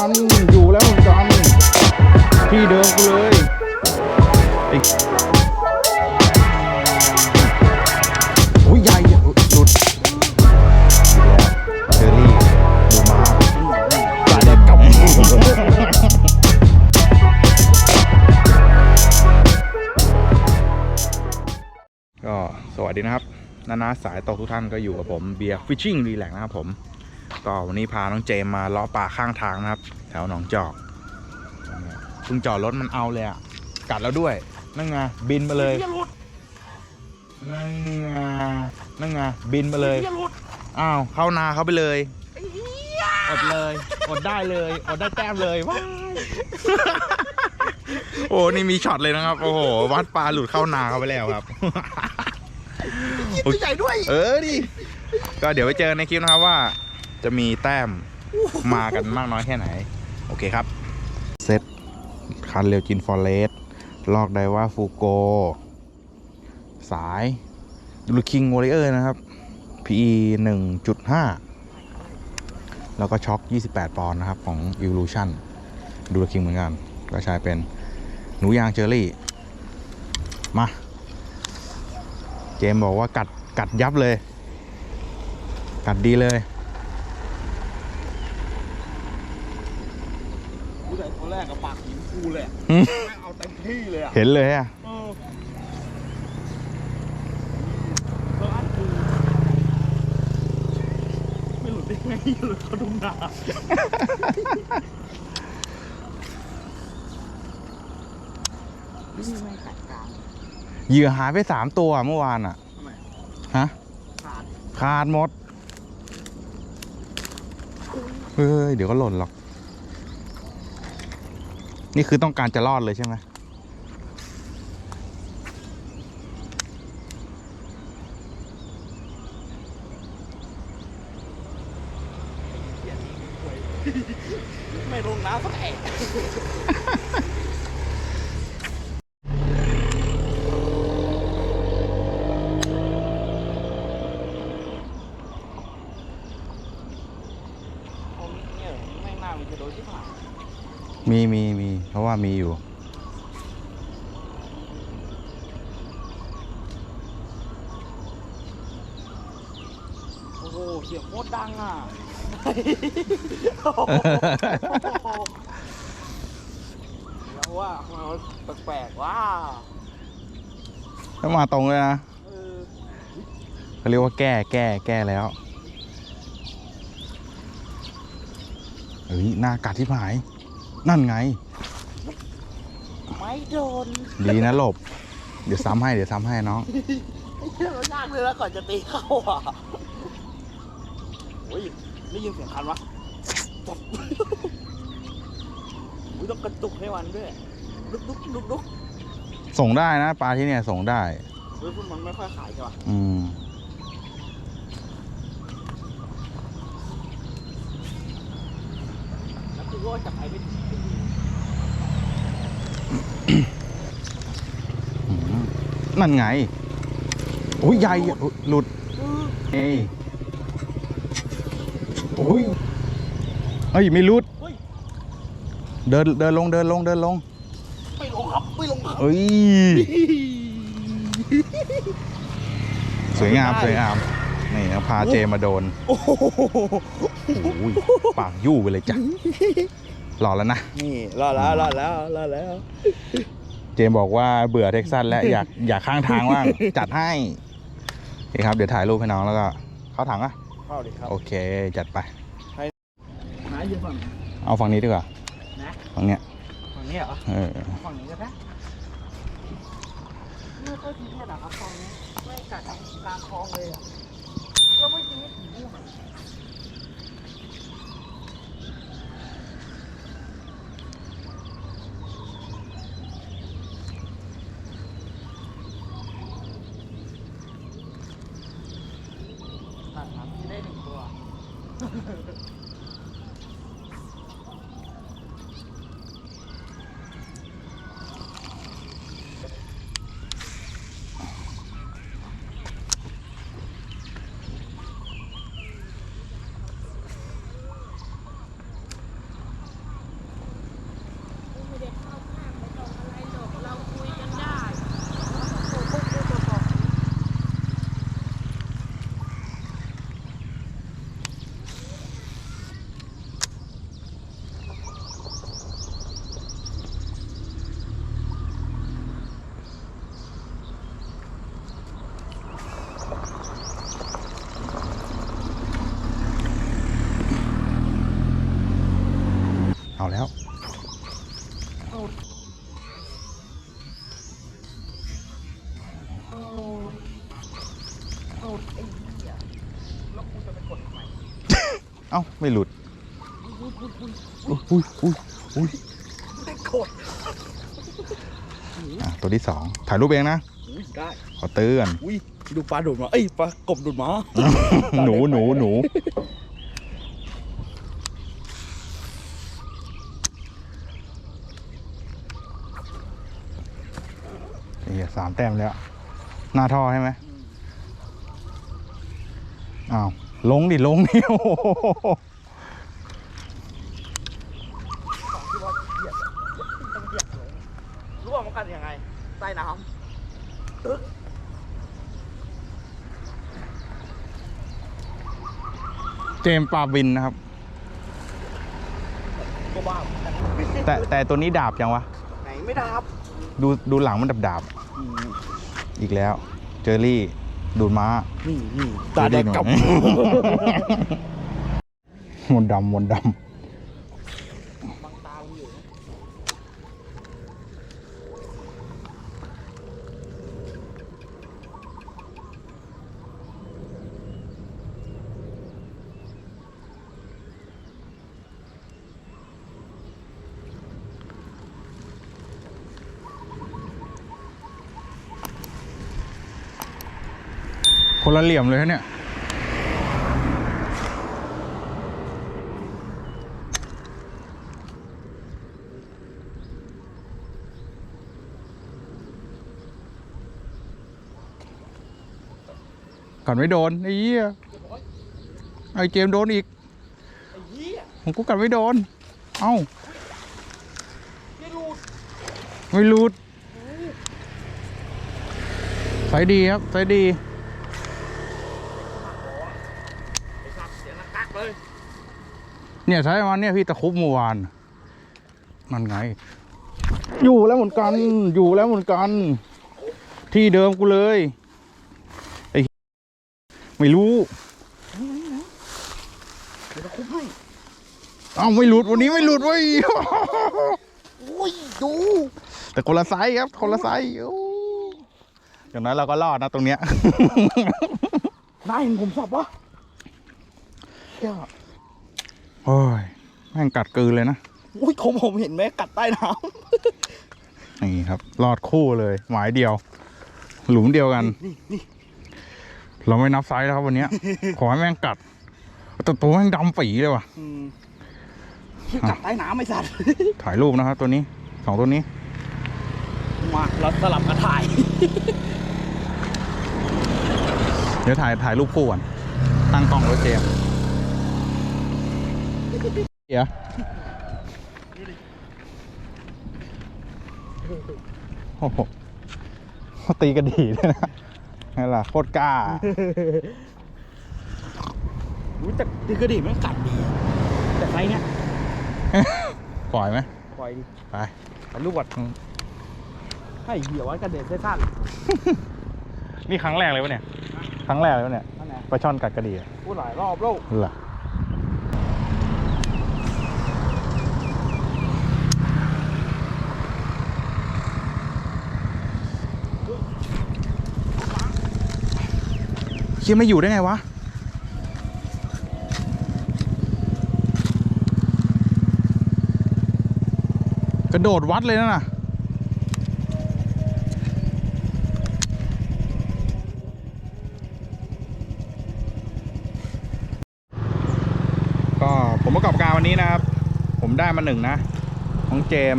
อนกัน อยู่แล้วเหมือนกัน ที่เดิมกูเลยไอ้โอ้ยใหญ่หลุดอีกแล้วเชอรี่ดูมาปลาเด็ดกับก็สวัสดีนะครับ นานาสายตกทุกท่านก็อยู่กับผมเบียร์ฟิชชิ่งรีแลกนะครับผม ก็วันนี้พาน้องเจมมาเลาะป่าข้างทางนะครับ แถวหนองจอกเพิ่งจอดรถมันเอาเลยอะ กัดแล้วด้วย นั่งไงบินมาเลย นั่งไงนั่งไงบินมาเลย อ้าว เข้านาเขาไปเลย อดเลย อดได้เลย อดได้แต้มเลยว้ายโอ้ นี่มีช็อตเลยนะครับ โอ้โห วัดปลาหลุดเข้านาเขาไปแล้วครับตัวใหญ่ด้วย เออดิ ก็เดี๋ยวไปเจอกันในคลิปนะครับว่า จะมีแต้มมากันมากน้อยแค่ไหน โอเคครับ เซตคันเรียวจินฟอร์เรสลอกไดว่าฟูโก สายดูคิงวอริเออร์นะครับ PE 1.5 แล้วก็ช็อค 28 ปอนด์นะครับ ของ Evolution ดูคิงเหมือนกัน ก็ใช้เป็นหนูยางเจอรี่ มา เจมบอกว่ากัดกัดยับเลย กัดดีเลย กูแต่ตัวแรกกับปากหินกูเลยอะหืมแม่งเอาเต็มที่เลยอะเห็นเลยอะเออตัวอันกูไม่หลุดได้ไงหลุดเขาดุมดานี่ไม่กัดกลางเหยื่อหายไปสามตัวเมื่อวานอะทำไมฮะขาดขาดหมดเฮ้ยเดี๋ยวก็หล่นหรอก นี่คือต้องการจะรอดเลยใช่ไหมไม่ลงน้ำสักแอะผมเนี่ยไม่น่ามี จะโดนที่ผ่านมีมีมีเพราะว่ามีอยู่ โอ้โหเสียงโคตรดังอะแล้วว่ามันแปลกๆว่าถ้ามาตรงเลยนะเออเขาเรียกว่าแก้แก้แก้แล้วเฮ้ยหน้ากัดที่หาย นั่นไง ไม่โดนดีนะหลบ เดี๋ยวซ้ำให้เดี๋ยวซ้ำให้น้องไอ้เหี้ยมันยากเลยแล้วก่อนจะตีเข้าอะโอ้ยได้ยินเสียงคันวะปุ๊บอุ้ยต้องกระตุกให้มันด้วยลุกลุกลุกลุกส่งได้นะปลาที่เนี่ยส่งได้เฮ้ยพวกมันไม่ค่อยขายใช่ปะอืมแล้วคือว่าจะไปไม่ถึง นั่นไงโอ้ยใหญ่อะอุ๊ยหลุดเอ้ยโอ้ยเอ้ยไม่หลุดเฮ้ยเดินเดินลงเดินลงเดินลงไม่ลงครับไม่ลงครับเอ้ยสวยงามสวยงามนี่นะพาเจมาโดนโอ้โหโอ้ยปากยู่ไปเลยจ้ะ รอแล้วนะ นี่รอดแล้วรอดแล้วรอดแล้ว เจมบอกว่าเบื่อเท็กซัสแล้วอยากอยากข้างทางว่าง จัดให้โอเคครับ เดี๋ยวถ่ายรูปให้น้องแล้วก็เข้าถังอะ เข้าดิครับ โอเค จัดไป หาอยู่ฝั่ง เอาฝั่งนี้ดีกว่านะ ฝั่งเนี้ยฝั่งนี้เหรอ เออฝั่งนี้ก็ได้ไม่ค่อยทิ้งเลยนะครับฝั่งนี้ไม่กัดกลางคลองเลยอะก็ไม่ทิ้งให้ถึงนู่นอ เอาแล้วโอ้โอ้ไอ้เหี้ยแล้วกูจะไปกดทำไมเอ้า ไม่หลุด อุ้ยอุ้ยอุ้ยอุ้ยอุ้ยอุ้ยไม่กดอะตัวที่สองถ่ายรูปเองนะ อุ้ยได้ขอเตือน อุ้ยดูปลาดูดมาเอ้ยปลากบดูดมา หนูหนูหนูนี่สาม แต้มแล้ว หน้าท่อใช่ไหมอ้าวลงดิลงดิโอ้โหสองที่ว่าเหยียบต้องเหยียบเลยรู้ว่ามันกันยังไงใต้น้ำตึ๊กเจมส์ปาบินนะครับก็บ้าเหมือนกันแต่แต่ตัวนี้ดาบยังวะ ไหนไม่ดับ ดูดูหลังมันดาบดาบอืมๆ อีกแล้ว เจอรี่ ดูดม้า นี่นี่ตาแดงกับ มนต์ดำมนต์ดบังตาอยู่นะำ คนละเหลี่ยมเลยนะเนี่ย ก่อนไม่โดน ไอ้เหี้ย ไอ้เจมส์โดนอีกไอ้เหี้ยผมกูกัดไม่โดน เอ้า ไม่รู้ไม่รูดใส่ดีครับ ใส่ดี ไอ้สัตว์เสียงนักกัก เลยเนี่ยใช้มาเนี่ยพี่ตะครุบเมื่อวานนั่นไง อยู่แล้วเหมือนกัน อยู่แล้วเหมือนกัน ที่เดิมกูเลยไอ้ไม่รู้เดี๋ยวจะคุบให้เอ้าไม่หลุดวันนี้ไม่หลุดเว้ยโอ้ยดู แต่คนละไซส์ครับ คนละไซส์โอ้อย่างนั้นเราก็รอดนะตรงเนี้ยนายเห็นผมสับวะ เหี้ยโอ้ยแม่งกัดกลืนเลยนะอุ้ยของผมเห็นไหมกัดใต้น้นี่ครับรอดคู่เลยหมายเดียว หลุมเดียวกันำนี่นี่เราไม่นับไซส์แล้วครับวันเนี้ยขอให้แม่งกัดแต่ตัวแม่งดำปีเลยว่ะอืมที่กัดใต้น้ำไอ้สัตว์ถ่ายรูปนะครับตัวนี้สองตัวนี้ มาเราสลับกันถ่าย เดี๋ยวถ่ายถ่ายรูปคู่ก่อนตั้งกล้องไว้เจมส์ เดี๋ยวโอ้โหเขาตีกระดี่ด้วยนะไงล่ะโคตรกล้ารู้จักดีก็ดีมันกัดดี แต่ไซส์เนี้ยปล่อยไหมปล่อยดิไปถ่ายรูปก่อนให้เหี้ยวัดกระเด็นเส้นสั้นนี่ครั้งแรกเลยวะเนี่ย ครั้งแรกเลยวะเนี่ยนั่นแหละปลาช่อนกัดกระดี่อะพูดหลายรอบแล้วเหรอ เฮียไม่อยู่ได้ไงวะกระโดดวัดเลยนะน่ะก็ผมประกอบการวันนี้นะครับ ผมได้มาหนึ่งนะของเจม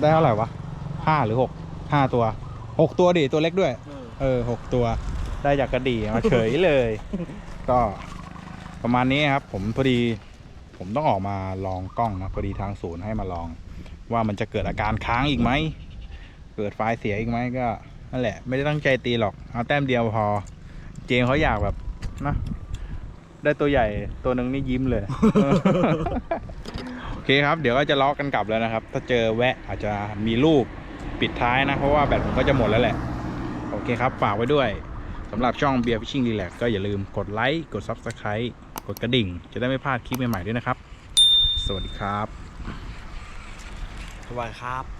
ได้เท่าไหร่วะห้าหรือหกห้าตัวหกตัวดิตัวเล็กด้วย เออหกตัว ได้จากกระดี่มาเฉยเลย ก็ประมาณนี้ครับ ผมพอดีผมต้องออกมาลองกล้องนะพอดีทางศูนย์ให้มาลอง ว่ามันจะเกิดอาการค้างอีกไหมเกิดไฟล์เสียอีกไหมก็นั่นแหละ ไม่ได้ตั้งใจตีหรอกเอาแต้มเดียวพอ เจมส์เขาอยากแบบนะได้ตัวใหญ่ตัวหนึ่งนี่ยิ้มเลย โอเคครับ เดี๋ยวก็จะล็อกกันกลับแล้วนะครับ ถ้าเจอแวะอาจจะมีรูปปิดท้ายนะ เพราะว่าแบตผมก็จะหมดแล้วแหละ โอเคครับ ฝากไว้ด้วย สำหรับช่องเบียร์ฟิชชิ่งรีแลกก็อย่าลืมกดไลค์กดซับสไคร b e กดกระดิ่ง จะได้ไม่พลาดคลิปใหม่ๆด้วยนะครับ สวัสดีครับ สวัสดีครับ